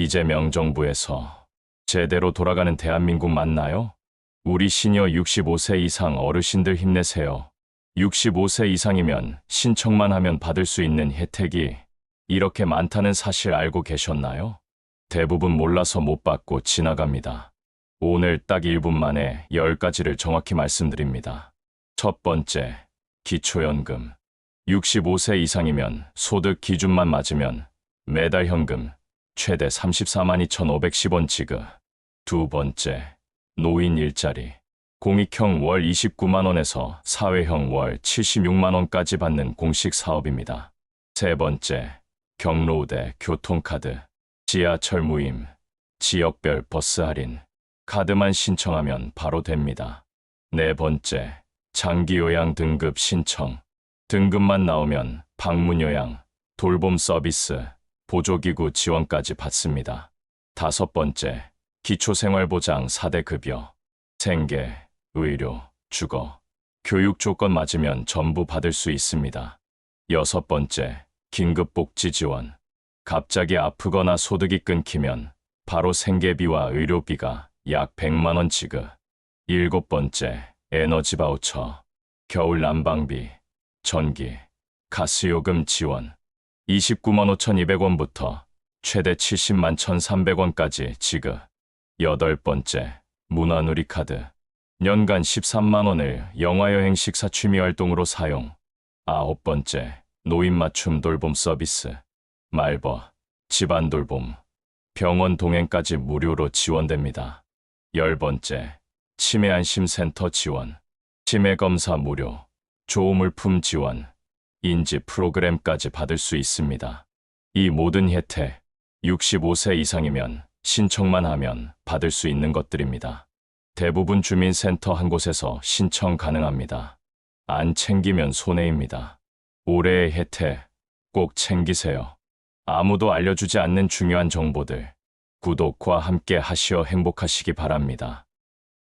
이재명 정부에서 제대로 돌아가는 대한민국 맞나요? 우리 시니어 65세 이상 어르신들 힘내세요. 65세 이상이면 신청만 하면 받을 수 있는 혜택이 이렇게 많다는 사실 알고 계셨나요? 대부분 몰라서 못 받고 지나갑니다. 오늘 딱 1분 만에 10가지를 정확히 말씀드립니다. 첫 번째, 기초연금. 65세 이상이면 소득 기준만 맞으면 매달 현금 최대 34만 2,510원 지급. 두 번째, 노인 일자리. 공익형 월 29만 원에서 사회형 월 76만 원까지 받는 공식 사업입니다. 세 번째, 경로우대 교통카드. 지하철 무임, 지역별 버스 할인. 카드만 신청하면 바로 됩니다. 네 번째, 장기 요양 등급 신청. 등급만 나오면 방문 요양, 돌봄 서비스, 보조기구 지원까지 받습니다. 다섯 번째, 기초생활보장 4대 급여. 생계, 의료, 주거, 교육 조건 맞으면 전부 받을 수 있습니다. 여섯 번째, 긴급복지 지원. 갑자기 아프거나 소득이 끊기면 바로 생계비와 의료비가 약 100만 원 지급. 일곱 번째, 에너지 바우처. 겨울 난방비, 전기, 가스요금 지원. 29만 5,200원부터 최대 70만 1,300원까지 지급. 여덟 번째, 문화누리 카드. 연간 13만 원을 영화여행 식사 취미 활동으로 사용. 아홉 번째, 노인 맞춤 돌봄 서비스. 말버, 집안 돌봄, 병원 동행까지 무료로 지원됩니다. 열 번째, 치매 안심센터 지원, 치매 검사 무료, 조물품 지원, 인지 프로그램까지 받을 수 있습니다. 이 모든 혜택, 65세 이상이면 신청만 하면 받을 수 있는 것들입니다. 대부분 주민센터 한 곳에서 신청 가능합니다. 안 챙기면 손해입니다. 올해의 혜택 꼭 챙기세요. 아무도 알려주지 않는 중요한 정보들 구독과 함께 하시어 행복하시기 바랍니다.